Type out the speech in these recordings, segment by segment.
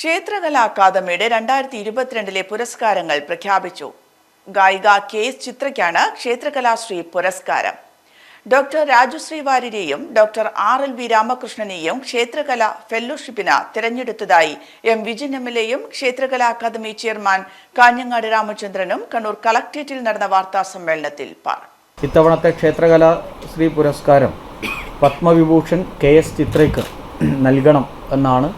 ക്ഷേത്രകലാ അക്കാദമിയുടെ രണ്ടായിരത്തി ഇരുപത്തിരണ്ടിലെ പുരസ്കാരങ്ങൾ പ്രഖ്യാപിച്ചു. ഗായിക കെ എസ് ചിത്രയ്ക്കാണ് ക്ഷേത്രകലാശ്രീ പുരസ്കാരം. ഡോക്ടർ രാജുശ്രീ വാര്യരെയും ഡോക്ടർ ആർ എൽ വി രാമകൃഷ്ണനെയും ക്ഷേത്രകല ഫെല്ലോഷിപ്പിന് തിരഞ്ഞെടുത്തതായി എം വിജയൻ എം എൽ എയും ക്ഷേത്രകലാ അക്കാദമി ചെയർമാൻ കാഞ്ഞങ്ങാട് രാമചന്ദ്രനും കണ്ണൂർ കളക്ട്രേറ്റിൽ നടന്ന വാർത്താ സമ്മേളനത്തിൽ പറഞ്ഞു ഇത്തവണത്തെ ക്ഷേത്രകല ശ്രീ പുരസ്കാരം പത്മവിഭൂഷൺ കെ എസ് ചിത്രയ്ക്ക് നൽകണം എന്നാണ്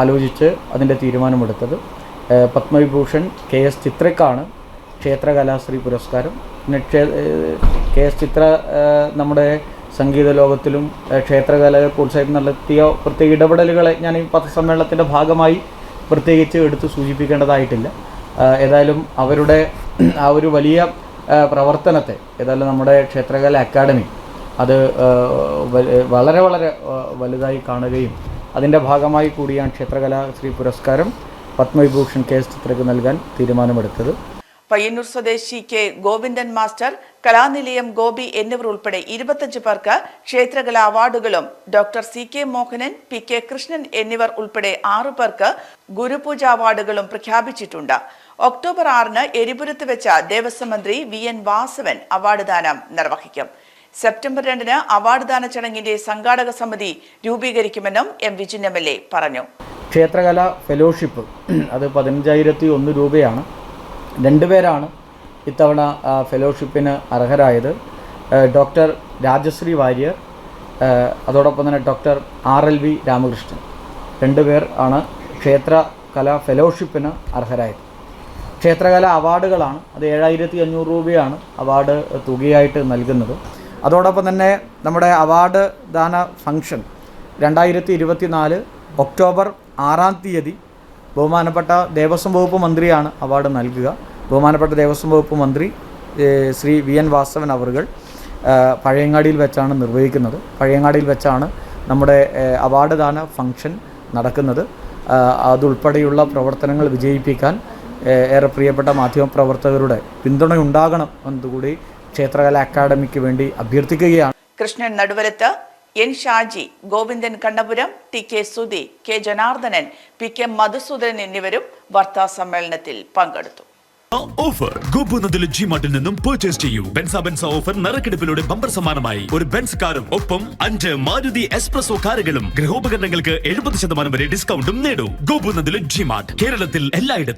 ആലോചിച്ച് അതിന്റെ തീരുമാനമെടുത്തത്. പത്മവിഭൂഷൺ കെ എസ് ചിത്രയ്ക്കാണ് ക്ഷേത്രകലാശ്രീ പുരസ്കാരം. പിന്നെ കെ എസ് ചിത്ര നമ്മുടെ സംഗീത ലോകത്തിലും ക്ഷേത്രകലയെ പ്രോത്സാഹിപ്പിച്ച് നടത്തിയ പ്രത്യേക ഇടപെടലുകളെ ഞാൻ ഈ പത്രസമ്മേളനത്തിന്റെ ഭാഗമായി പ്രത്യേകിച്ച് എടുത്ത് സൂചിപ്പിക്കേണ്ടതായിട്ടില്ല. ഏതായാലും അവരുടെ ആ ഒരു വലിയ പ്രവർത്തനത്തെ ഏതായാലും നമ്മുടെ ക്ഷേത്രകല അക്കാദമി അത് വളരെ വളരെ വലുതായി കാണുകയും അതിന്റെ ഭാഗമായി കൂടിയാണ് ക്ഷേത്രകലാ ശ്രീ പുരസ്കാരം പത്മവിഭൂഷൺ കെ എസ് ചിത്രയ്ക്ക് നൽകാൻ തീരുമാനമെടുത്തത്. പയ്യന്നൂർ സ്വദേശി കെ ഗോവിന്ദൻ മാസ്റ്റർ കലാനിലയം ഗോപി എന്നിവർ ഉൾപ്പെടെ ഇരുപത്തഞ്ച് പേർക്ക് ക്ഷേത്രകലാ അവാർഡുകളും doctor C K Mohanan P K Krishnan എന്നിവർ ഉൾപ്പെടെ ആറു പേർക്ക് ഗുരുപൂജ അവാർഡുകളും പ്രഖ്യാപിച്ചിട്ടുണ്ട്. ഒക്ടോബർ ആറിന് എരിപുരത്ത് വെച്ച ദേവസ്വം മന്ത്രി വി എൻ വാസവൻ അവാർഡ് ദാനം നിർവഹിക്കും. സെപ്റ്റംബർ രണ്ടിന് അവാർഡ് ദാന ചടങ്ങിന്റെ സംഘാടക സമിതി രൂപീകരിക്കുമെന്നും M Vijin M L A പറഞ്ഞു. ക്ഷേത്രകല ഫെലോഷിപ്പ് അത് പതിനഞ്ചായിരത്തി ഒന്ന് രൂപയാണ് രണ്ടുപേരാണ് ഇത്തവണ ഫെലോഷിപ്പിന് അർഹരായത്. ഡോക്ടർ രാജശ്രീ വാര്യർ അതോടൊപ്പം തന്നെ doctor R L V Ramakrishnan. രണ്ടുപേർ ആണ് ക്ഷേത്രകല ഫെലോഷിപ്പിന് അർഹരായത്. ക്ഷേത്രകല അവാർഡുകളാണ് അത് ഏഴായിരത്തി അഞ്ഞൂറ് രൂപയാണ് അവാർഡ് തുകയായിട്ട് നൽകുന്നത്. അതോടൊപ്പം തന്നെ നമ്മുടെ അവാർഡ് ദാന ഫംഗ്ഷൻ രണ്ടായിരത്തി ഇരുപത്തി നാല് ഒക്ടോബർ ആറാം തീയതി ബഹുമാനപ്പെട്ട ദേവസ്വം വകുപ്പ് മന്ത്രിയാണ് അവാർഡ് നൽകുക. ബഹുമാനപ്പെട്ട ദേവസ്വം വകുപ്പ് മന്ത്രി ശ്രീ വി എൻ വാസവൻ അവർകൾ പഴയങ്ങാടിയിൽ വെച്ചാണ് നിർവഹിക്കുന്നത്. പഴയങ്ങാടിയിൽ വെച്ചാണ് നമ്മുടെ അവാർഡ് ദാന ഫംഗ്ഷൻ നടക്കുന്നത്. അതുൾപ്പെടെയുള്ള പ്രവർത്തനങ്ങൾ വിജയിപ്പിക്കാൻ ഏറെ പ്രിയപ്പെട്ട മാധ്യമപ്രവർത്തകരുടെ പിന്തുണയുണ്ടാകണം എന്നതുകൂടി ക്ഷേത്രകല അക്കാദമിക്ക് വേണ്ടി അഭ്യർത്ഥിക്കുകയാണ്. Krishnan Naduvalath N Shaji Govindan Kannapuram T K Sudhi K Janardhanan P K Madhusoodanan എന്നിവരും വാർത്താ സമ്മേളനത്തിൽ പങ്കെടുത്തു. ഓഫർ ഗോപുനദിലെ ജി മാർട്ടിൽ നിന്നും പർച്ചേസ് ചെയ്യൂ. ബെൻസ ബെൻസ ഓഫർ നറുക്കെടുപ്പിലൂടെ ബമ്പർ സമ്മാനമായി ഒരു ബെൻസ് കാറും ഒപ്പം അഞ്ച് മാരുതി എക്സ്പ്രസോ കാറുകളും ഗൃഹോപകരണങ്ങൾക്ക് എഴുപത് ശതമാനം വരെ ഡിസ്കൗണ്ടും നേടൂ. ഗോപുനദിലെ ജി മാർട്ട് കേരളത്തിൽ എല്ലായിടത്തും.